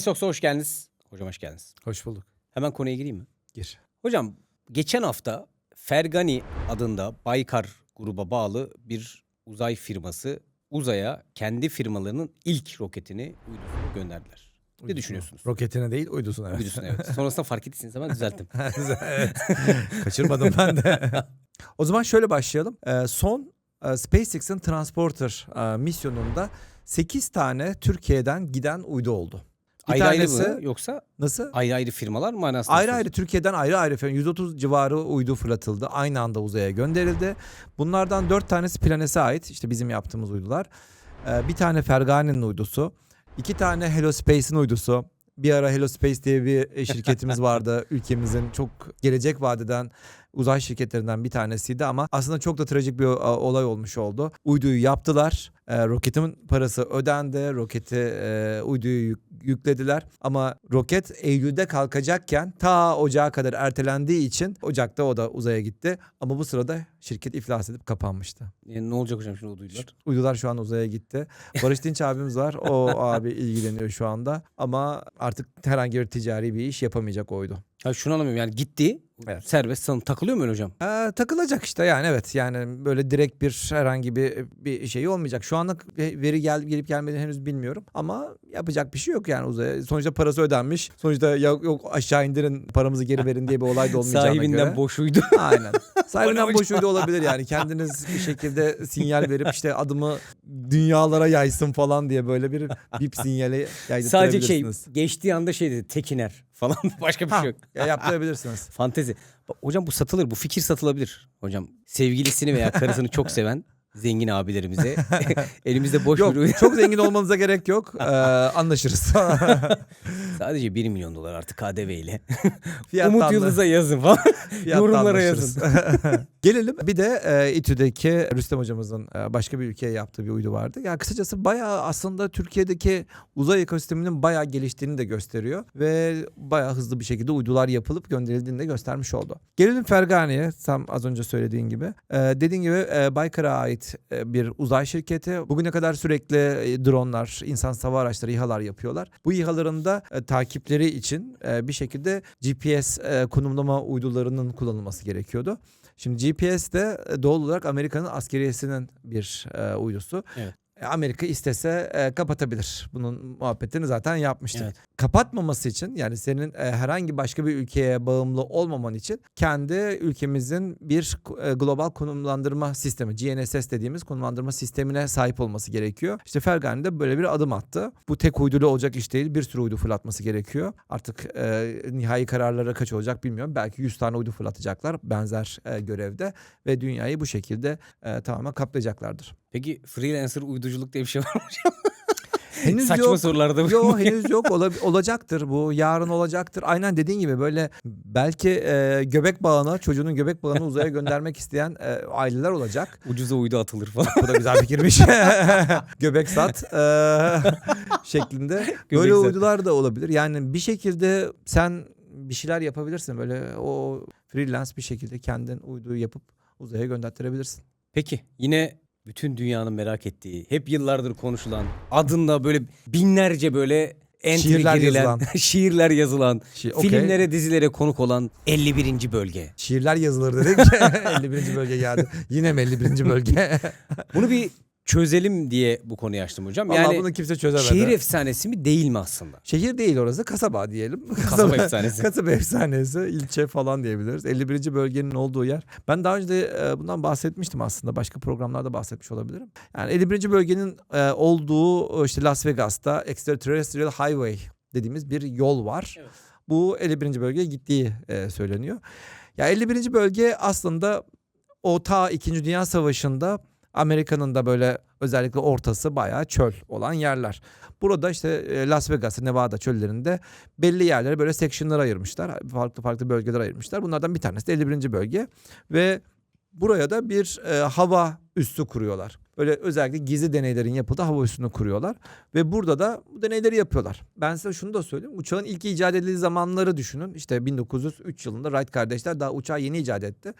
SpaceX'a hoş geldiniz. Hocam hoş geldiniz. Hoş bulduk. Hemen konuya gireyim mi? Gir. Hocam geçen hafta Fergani adında Baykar gruba bağlı bir uzay firması uzaya kendi firmalarının ilk roketini uydusunu gönderdiler. Ne Uydusuna. düşünüyorsunuz? Roketine değil uydusuna evet. Uydusunu evet. Sonrasında fark ettiyseniz hemen düzelttim. Kaçırmadım ben de. o zaman şöyle başlayalım. Ee, son e, SpaceX'in Transporter e, misyonunda 8 tane Türkiye'den giden uydu oldu. Bir ayrı tanesi ayrı mı yoksa nasıl? ayrı ayrı firmalar mı manasında? Ayrı ayrı Türkiye'den ayrı ayrı efendim 130 civarı uydu fırlatıldı. Aynı anda uzaya gönderildi. Bunlardan 4 tanesi Planes'e ait. İşte bizim yaptığımız uydular. Ee, bir tane Fergani'nin uydusu. iki tane Hello Space'in uydusu. Bir ara Hello Space diye bir şirketimiz vardı. Ülkemizin çok gelecek vadeden uzay şirketlerinden bir tanesiydi ama aslında çok da trajik bir olay olmuş oldu. Uyduyu yaptılar. E, roketin parası ödendi. Roketi e, uyduyu yük- yüklediler ama roket Eylül'de kalkacakken ta Ocağa kadar ertelendiği için Ocak'ta o da uzaya gitti. Ama bu sırada şirket iflas edip kapanmıştı. E, ne olacak hocam şimdi o duydular? Uydular şu an uzaya gitti. Barış Dinç abimiz var. O abi ilgileniyor şu anda. Ama artık herhangi bir ticari bir iş yapamayacak o uydu. Ha şunu anlamıyorum yani gitti Evet. serbest sanım takılıyor mu öyle hocam? Ee, takılacak işte yani evet yani böyle direkt bir herhangi bir bir şey olmayacak. Şu anlık veri gel, gelip gelmediğini henüz bilmiyorum ama yapacak bir şey yok yani uzaya. Sonuçta parası ödenmiş. Sonuçta yok, yok aşağı indirin paramızı geri verin diye bir olay da olmayacağına Sahibinden göre. boşuydu. Aynen. Sahibinden hocam. boş uydu olabilir yani. Kendiniz bir şekilde sinyal verip işte adımı dünyalara yaysın falan diye böyle bir bip sinyali Sadece şey geçtiği anda şey dedi tekiner falan başka bir şey yok. ya yaptırabilirsiniz. Fantezi. Hocam bu satılır bu fikir satılabilir. Hocam sevgilisini veya karısını çok seven zengin abilerimize elimizde boş Yok bir çok zengin olmanıza gerek yok. Ee, anlaşırız. Sadece 1 milyon dolar artık KDV ile. Umut Yıldız'a yazın falan. yorumlara yazın. Gelelim bir de e, İTÜ'deki Rüstem hocamızın e, başka bir ülkeye yaptığı bir uydu vardı. Ya kısacası bayağı aslında Türkiye'deki uzay ekosisteminin bayağı geliştiğini de gösteriyor ve bayağı hızlı bir şekilde uydular yapılıp gönderildiğini de göstermiş oldu. Gelelim Fergani'ye tam az önce söylediğin gibi. E, dediğin gibi e, Baykar'a ait e, bir uzay şirketi. Bugüne kadar sürekli e, dronlar, insan hava araçları, İHA'lar yapıyorlar. Bu İHA'ların da e, takipleri için bir şekilde GPS konumlama uydularının kullanılması gerekiyordu. Şimdi GPS de doğal olarak Amerika'nın askeriyesinin bir uydusu. Evet. Amerika istese e, kapatabilir. Bunun muhabbetini zaten yapmıştık. Evet. Kapatmaması için yani senin e, herhangi başka bir ülkeye bağımlı olmaman için kendi ülkemizin bir e, global konumlandırma sistemi GNSS dediğimiz konumlandırma sistemine sahip olması gerekiyor. İşte Fergani de böyle bir adım attı. Bu tek uyduyla olacak iş değil. Bir sürü uydu fırlatması gerekiyor. Artık e, nihai kararları kaç olacak bilmiyorum. Belki 100 tane uydu fırlatacaklar benzer e, görevde ve dünyayı bu şekilde e, tamamen kaplayacaklardır. Peki freelancer uyduculuk diye bir şey var mı? Henüz Saçma yok. sorularda bu. Yok henüz yok Ola- olacaktır bu yarın olacaktır aynen dediğin gibi böyle belki e, göbek bağına çocuğunun göbek bağını uzaya göndermek isteyen e, aileler olacak. Ucuza uydu atılır falan. Bu da güzel fikirmiş. göbek sat e, şeklinde böyle sat. uydular da olabilir. Yani bir şekilde sen bir şeyler yapabilirsin böyle o freelance bir şekilde kendin uyduyu yapıp uzaya göndertirebilirsin. Peki yine bütün dünyanın merak ettiği, hep yıllardır konuşulan, adında böyle binlerce böyle entry Şiirler girilen, yazılan. şiirler yazılan, Şey, okey. filmlere, dizilere konuk olan 51. bölge. Şiirler yazılır dedik. 51. bölge geldi. Yine mi 51. bölge? Bunu bir çözelim diye bu konuyu açtım hocam. Vallahi Yani bunu kimse çözemedi. şehir efsanesi mi değil mi aslında? Şehir değil orası kasaba diyelim. Kasaba efsanesi. kasaba efsanesi, ilçe falan diyebiliriz. 51. bölgenin olduğu yer. Ben daha önce de e, bundan bahsetmiştim aslında. Başka programlarda bahsetmiş olabilirim. Yani 51. bölgenin e, olduğu işte Las Vegas'ta Extraterrestrial Highway dediğimiz bir yol var. Evet. Bu 51. bölgeye gittiği e, söyleniyor. Ya 51. bölge aslında o ta 2. Dünya Savaşı'nda Amerika'nın da böyle özellikle ortası bayağı çöl olan yerler. Burada işte e, Las Vegas, Nevada çöllerinde belli yerlere böyle section'lar ayırmışlar. Farklı farklı bölgeler ayırmışlar. Bunlardan bir tanesi de 51. bölge ve buraya da bir e, hava üssü kuruyorlar. Böyle özellikle gizli deneylerin yapıldığı hava üssünü kuruyorlar ve burada da bu deneyleri yapıyorlar. Ben size şunu da söyleyeyim. Uçağın ilk icat edildiği zamanları düşünün. İşte 1903 yılında Wright kardeşler daha uçağı yeni icat etti.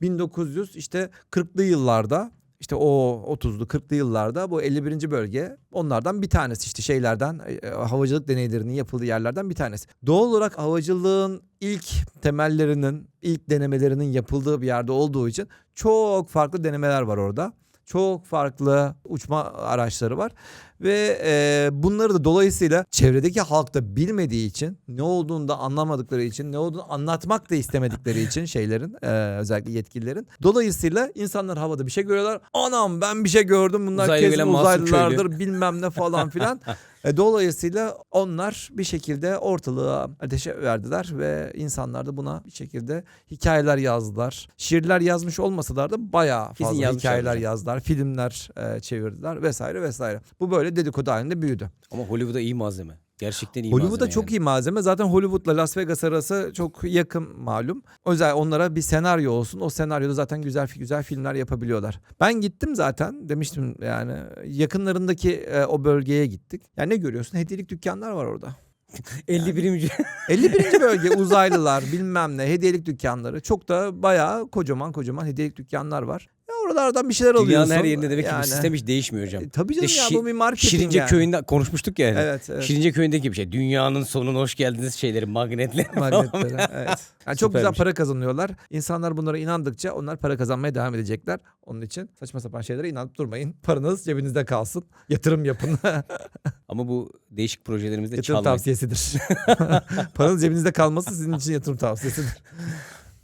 1900 işte 40'lı yıllarda işte o 30'lu 40'lı yıllarda bu 51. bölge onlardan bir tanesi işte şeylerden e, havacılık deneylerinin yapıldığı yerlerden bir tanesi. Doğal olarak havacılığın ilk temellerinin, ilk denemelerinin yapıldığı bir yerde olduğu için çok farklı denemeler var orada. Çok farklı uçma araçları var ve e, bunları da dolayısıyla çevredeki halk da bilmediği için ne olduğunu da anlamadıkları için ne olduğunu anlatmak da istemedikleri için şeylerin e, özellikle yetkililerin dolayısıyla insanlar havada bir şey görüyorlar anam ben bir şey gördüm bunlar Uzaylı kesin uzaylılardır bilmem ne falan filan E, dolayısıyla onlar bir şekilde ortalığa ateşe verdiler ve insanlar da buna bir şekilde hikayeler yazdılar. Şiirler yazmış olmasalar da bayağı Kesin fazla hikayeler yazdılar. Filmler e, çevirdiler vesaire vesaire. Bu böyle dedikodu halinde büyüdü. Ama Hollywood'a iyi malzeme. Gerçekten iyi Hollywood'da malzeme çok yani. iyi malzeme. Zaten Hollywood'la Las Vegas arası çok yakın malum. O yüzden onlara bir senaryo olsun. O senaryoda zaten güzel güzel filmler yapabiliyorlar. Ben gittim zaten demiştim yani yakınlarındaki e, o bölgeye gittik. Yani ne görüyorsun? Hediyelik dükkanlar var orada. 51. 51. bölge uzaylılar bilmem ne hediyelik dükkanları. Çok da bayağı kocaman kocaman hediyelik dükkanlar var. Oralardan bir şeyler alıyorsun. Dünyanın her yerinde demek ki Yani. bu sistem hiç değişmiyor hocam. E, tabii canım ya bu bir marketing Şirince yani. köyünde konuşmuştuk ya. yani. Evet, evet. Şirince köyündeki bir şey. Dünyanın sonuna hoş geldiniz şeyleri, magnetleri falan. Magnetlere. evet. Yani çok güzel para kazanıyorlar. İnsanlar bunlara inandıkça onlar para kazanmaya devam edecekler. Onun için saçma sapan şeylere inanıp durmayın. Paranız cebinizde kalsın. Yatırım yapın. Ama bu değişik projelerimizde yatırım çalmayın. tavsiyesidir. Paranız cebinizde kalması sizin için yatırım tavsiyesidir.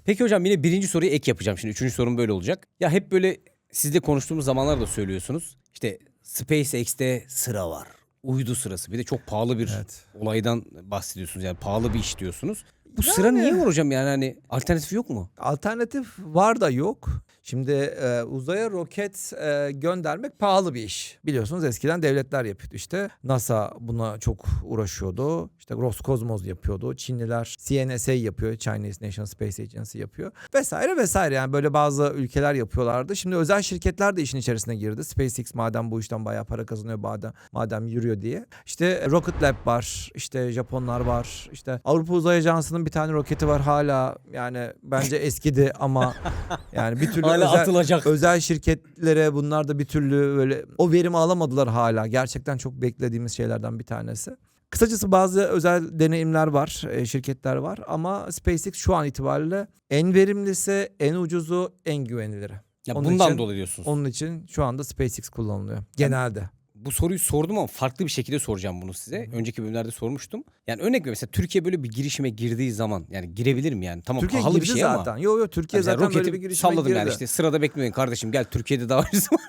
Peki hocam yine birinci soruya ek yapacağım şimdi. Üçüncü sorum böyle olacak. Ya hep böyle sizle konuştuğumuz zamanlarda söylüyorsunuz. İşte SpaceX'te sıra var. Uydu sırası. Bir de çok pahalı bir Evet. olaydan bahsediyorsunuz. Yani pahalı bir iş diyorsunuz. Bu sıra niye var hocam yani hani alternatif yok mu? Alternatif var da yok. Şimdi e, uzaya roket e, göndermek pahalı bir iş. Biliyorsunuz eskiden devletler yapıyordu işte. NASA buna çok uğraşıyordu. İşte Roskosmos yapıyordu. Çinliler CNSA yapıyor. Chinese National Space Agency yapıyor. Vesaire vesaire yani böyle bazı ülkeler yapıyorlardı. Şimdi özel şirketler de işin içerisine girdi. SpaceX madem bu işten bayağı para kazanıyor madem, madem yürüyor diye. İşte Rocket Lab var. İşte Japonlar var. İşte Avrupa Uzay Ajansı'nın bir tane roketi var hala yani bence eskidi ama yani bir türlü Hala özel, atılacak. özel şirketlere bunlar da bir türlü böyle o verimi alamadılar hala. Gerçekten çok beklediğimiz şeylerden bir tanesi. Kısacası bazı özel deneyimler var, e, şirketler var ama SpaceX şu an itibariyle en verimlisi, en ucuzu, en güveniliri. Ya Onun bundan için- dolayı diyorsunuz. Onun için şu anda SpaceX kullanılıyor genelde. Bu soruyu sordum ama farklı bir şekilde soracağım bunu size. Önceki bölümlerde sormuştum. Yani örnek ver mesela Türkiye böyle bir girişime girdiği zaman yani girebilir mi yani? Tamam Türkiye pahalı bir şey zaten. ama. Yo yo Türkiye Mesela zaten böyle bir girişime salladım girdi. yani işte sırada beklemeyin kardeşim gel Türkiye'de daha ucuz var.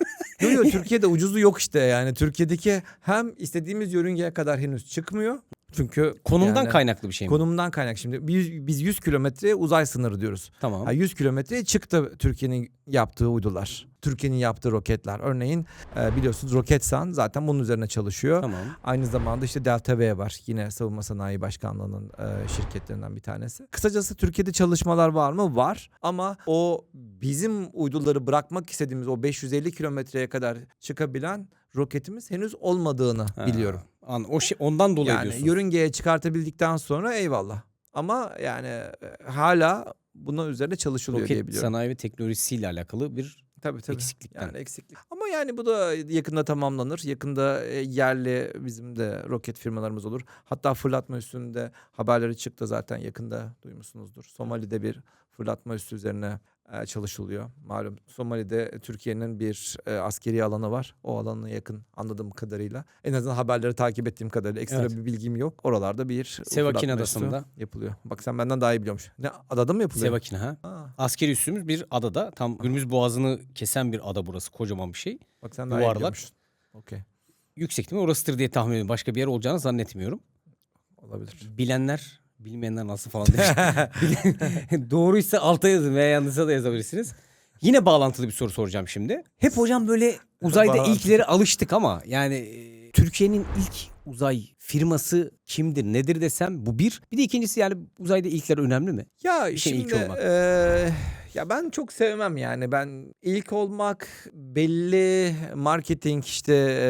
Yo yo Türkiye'de ucuzu yok işte yani Türkiye'deki hem istediğimiz yörüngeye kadar henüz çıkmıyor. Çünkü Konumdan yani- kaynaklı bir şey mi? Konumdan kaynak şimdi biz, biz 100 kilometre uzay sınırı diyoruz. tamam. Ha, 100 kilometreye çıktı Türkiye'nin yaptığı uydular. Türkiye'nin yaptığı roketler. Örneğin e, biliyorsunuz Roketsan zaten bunun üzerine çalışıyor. Tamam. Aynı zamanda işte Delta V var. Yine Savunma Sanayi Başkanlığı'nın e, şirketlerinden bir tanesi. Kısacası Türkiye'de çalışmalar var mı? Var. Ama o bizim uyduları bırakmak istediğimiz o 550 kilometreye kadar çıkabilen roketimiz henüz olmadığını Ha, biliyorum. An, o şey ondan dolayı Yani diyorsun. yörüngeye çıkartabildikten sonra eyvallah. Ama yani e, hala buna üzerine çalışılıyor diye Roket biliyorum. sanayi ve teknolojisiyle alakalı bir Tabii tabii. eksiklikten. Yani eksiklik. Ama yani bu da yakında tamamlanır. Yakında e, yerli bizim de roket firmalarımız olur. Hatta fırlatma üstünde haberleri çıktı zaten yakında duymuşsunuzdur. Somali'de bir fırlatma üssü üzerine çalışılıyor. Malum Somali'de Türkiye'nin bir e, askeri alanı var. O alanına yakın anladığım kadarıyla. En azından haberleri takip ettiğim kadarıyla ekstra Evet. bir bilgim yok. Oralarda bir Sevakin Adası'nda. yapılıyor. Bak sen benden daha iyi biliyormuş. Ne adada mı yapılıyor? Sevakin ha. Ha, Askeri üssümüz bir adada. Tam Hürmüz Boğazı'nı kesen bir ada burası. Kocaman bir şey. bak sen daha iyi Yuvarlak. biliyormuşsun. Okey. Yüksek ihtimal orasıdır diye tahmin ediyorum. Başka bir yer olacağını zannetmiyorum. Olabilir. Bilenler, bilmeyenler nasıl falan demiş. Doğruysa alta yazın veya yanlışsa da yazabilirsiniz. Yine bağlantılı bir soru soracağım şimdi. Hep hocam böyle uzayda Bağlantılı. ilklere alıştık ama yani e, Türkiye'nin ilk uzay firması kimdir, nedir desem bu bir. Bir de ikincisi yani uzayda ilkler önemli mi? Ya Bir şeyin ilk şimdi olmak. eee, Ya ben çok sevmem yani. Ben ilk olmak belli marketing işte e,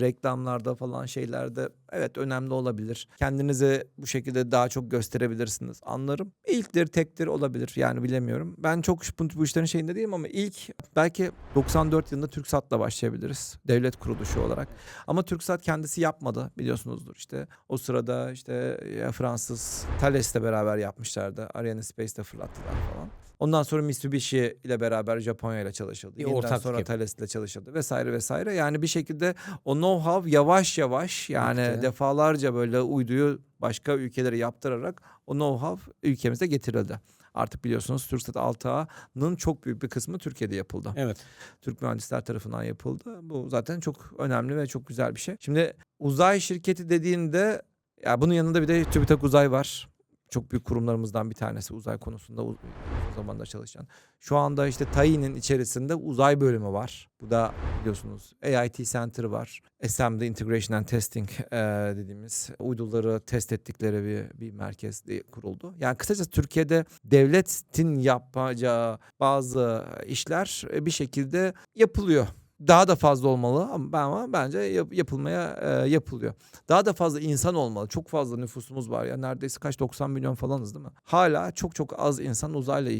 reklamlarda falan şeylerde evet önemli olabilir. Kendinizi bu şekilde daha çok gösterebilirsiniz. Anlarım. İlktir tektir olabilir yani bilemiyorum. Ben çok bu, işlerin şeyinde değilim ama ilk belki 94 yılında TürkSat'la başlayabiliriz. Devlet kuruluşu olarak. Ama TürkSat kendisi yapmadı biliyorsunuzdur işte. O sırada işte Fransız Thales'le beraber yapmışlardı. Ariane Space'te fırlattılar falan. Ondan sonra Mitsubishi ile beraber Japonya ile çalışıldı. Yeniden ortaklık sonra Thales ile çalışıldı vesaire vesaire. Yani bir şekilde o know-how yavaş yavaş yani Nokta. defalarca böyle uyduyu başka ülkelere yaptırarak o know-how ülkemize getirildi. Artık biliyorsunuz TürkSat 6A'nın çok büyük bir kısmı Türkiye'de yapıldı. Evet. Türk mühendisler tarafından yapıldı. Bu zaten çok önemli ve çok güzel bir şey. Şimdi uzay şirketi dediğinde ya bunun yanında bir de TÜBİTAK Uzay var. Çok büyük kurumlarımızdan bir tanesi uzay konusunda uz- uzun zamanda çalışan. Şu anda işte TAI'nin içerisinde uzay bölümü var. Bu da biliyorsunuz AIT Center var. SM'de Integration and Testing eee, dediğimiz uyduları test ettikleri bir, bir merkez kuruldu. Yani kısacası Türkiye'de devletin yapacağı bazı işler e, bir şekilde yapılıyor. Daha da fazla olmalı ama ama bence yap- yapılmaya e, yapılıyor. Daha da fazla insan olmalı. Çok fazla nüfusumuz var ya. Neredeyse kaç 90 milyon falanız değil mi? Hala çok çok az insan uzayla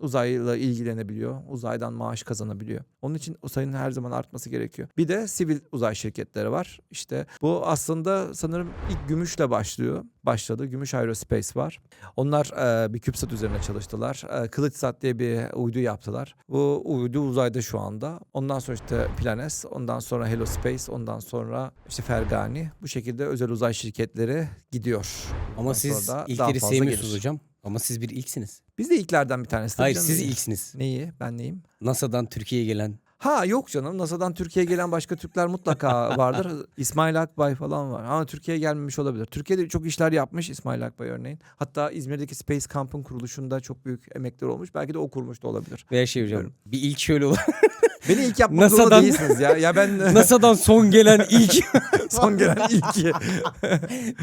uzayla ilgilenebiliyor. Uzaydan maaş kazanabiliyor. Onun için o sayının her zaman artması gerekiyor. Bir de sivil uzay şirketleri var. İşte bu aslında sanırım ilk Gümüş'le başlıyor. Başladı. Gümüş Aerospace var. Onlar e, bir CubeSat üzerine çalıştılar. E, Kılıçsat diye bir uydu yaptılar. Bu uydu uzayda şu anda. Ondan sonra işte Planes, ondan sonra Hello Space, ondan sonra işte Fergani. Bu şekilde özel uzay şirketleri gidiyor. Ama Ondan siz ilkleri sevmiyorsunuz hocam. Ama siz bir ilksiniz. Biz de ilklerden bir tanesi. Hayır canım. siz ilksiniz. Neyi? Ben neyim? NASA'dan Türkiye'ye gelen. Ha yok canım NASA'dan Türkiye'ye gelen başka Türkler mutlaka vardır. İsmail Akbay falan var. Ama Türkiye'ye gelmemiş olabilir. Türkiye'de çok işler yapmış İsmail Akbay örneğin. Hatta İzmir'deki Space Camp'ın kuruluşunda çok büyük emekler olmuş. Belki de o kurmuş da olabilir. Veya şey hocam. Bilmiyorum. Bir ilk şöyle olur. Beni ilk yapmak NASA'dan- zorunda değilsiniz ya. Ya ben NASA'dan son gelen ilk. son gelen ilki.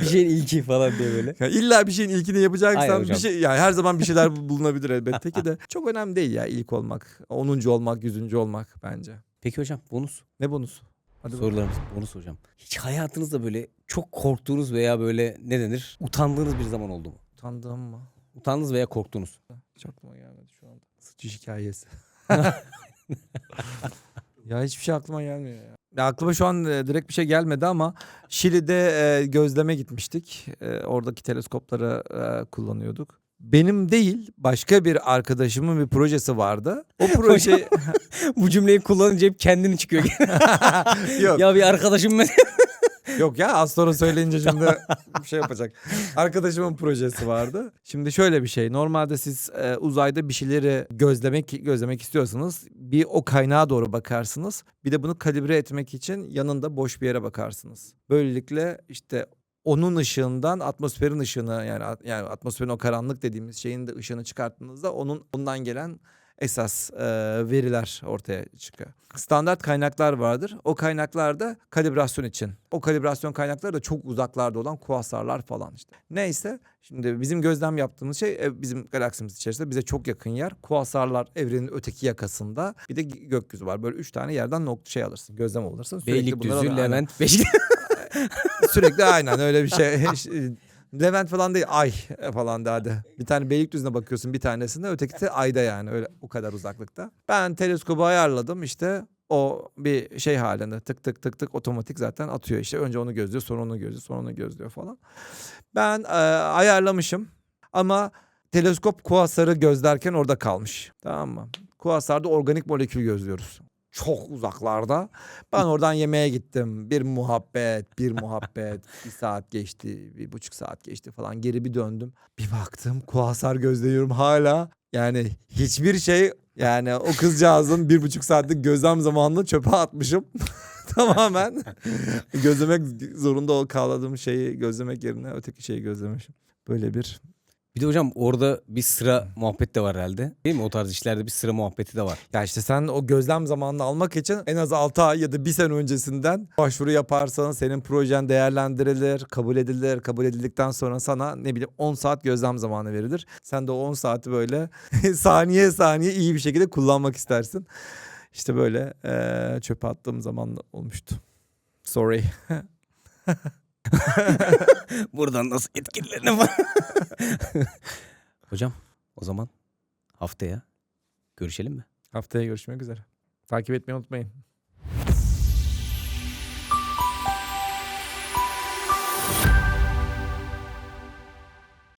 bir şeyin ilki falan diye böyle. Ya illa bir şeyin ilkini yapacaksan bir şey yani her zaman bir şeyler bulunabilir elbette ki de. Çok önemli değil ya ilk olmak. 10. olmak, 100. olmak bence. Peki hocam bonus. Ne bonus? Hadi. Sorularımız bonus hocam. Hiç hayatınızda böyle çok korktuğunuz veya böyle ne denir? Utandığınız bir zaman oldu mu? Utandığım mı? Utandınız veya korktunuz. Hiç aklıma gelmedi şu anda. Sıçış hikayesi. ya hiçbir şey aklıma gelmiyor ya. Ya aklıma şu an e, direkt bir şey gelmedi ama Şili'de e, gözleme gitmiştik. E, oradaki teleskopları e, kullanıyorduk. Benim değil başka bir arkadaşımın bir projesi vardı. O proje Bu cümleyi kullanınca hep kendini çıkıyor. yok ya bir arkadaşım ben. Yok ya az sonra söyleyince şimdi bir şey yapacak. Arkadaşımın projesi vardı. Şimdi şöyle bir şey. Normalde siz e, uzayda bir şeyleri gözlemek gözlemek istiyorsanız bir o kaynağa doğru bakarsınız. Bir de bunu kalibre etmek için yanında boş bir yere bakarsınız. Böylelikle işte onun ışığından atmosferin ışığını yani yani atmosferin o karanlık dediğimiz şeyin de ışığını çıkarttığınızda onun ondan gelen esas e, veriler ortaya çıkıyor. Standart kaynaklar vardır. O kaynaklar da kalibrasyon için. O kalibrasyon kaynakları da çok uzaklarda olan kuasarlar falan işte. Neyse şimdi bizim gözlem yaptığımız şey bizim galaksimiz içerisinde bize çok yakın yer. Kuasarlar evrenin öteki yakasında. Bir de gö- gökyüzü var. Böyle üç tane yerden nokta şey alırsın. Gözlem alırsın. Beylikdüzü. Levent, Beşiktaş. Sürekli aynen öyle bir şey. Levent falan değil ay falan derdi. Bir tane Beylikdüzü'ne bakıyorsun bir tanesinde öteki de ayda yani öyle o kadar uzaklıkta. Ben teleskobu ayarladım işte o bir şey halinde tık tık tık tık otomatik zaten atıyor işte. Önce onu gözlüyor sonra onu gözlüyor sonra onu gözlüyor falan. Ben e, ayarlamışım ama teleskop kuasarı gözlerken orada kalmış. Tamam mı? Kuasarda organik molekül gözlüyoruz. Çok uzaklarda. Ben oradan yemeğe gittim. Bir muhabbet, bir muhabbet. bir saat geçti, bir buçuk saat geçti falan. Geri bir döndüm. Bir baktım kuasar gözlüyorum hala. Yani hiçbir şey yani o kızcağızın bir buçuk saatlik gözlem zamanını çöpe atmışım. Tamamen gözlemek zorunda ol- kaldığım şeyi gözlemek yerine öteki şeyi gözlemişim. Böyle bir Bir de hocam orada bir sıra muhabbet de var herhalde. Değil mi? O tarz işlerde bir sıra muhabbeti de var. Ya işte sen o gözlem zamanını almak için en az 6 ay ya da 1 sene öncesinden başvuru yaparsan senin projen değerlendirilir, kabul edilir. Kabul edildikten sonra sana ne bileyim 10 saat gözlem zamanı verilir. Sen de o 10 saati böyle saniye saniye iyi bir şekilde kullanmak istersin. İşte böyle eee çöpe attığım zaman olmuştu. Sorry. Buradan nasıl etkilerini var? hocam o zaman haftaya görüşelim mi? Haftaya görüşmek üzere. Takip etmeyi unutmayın.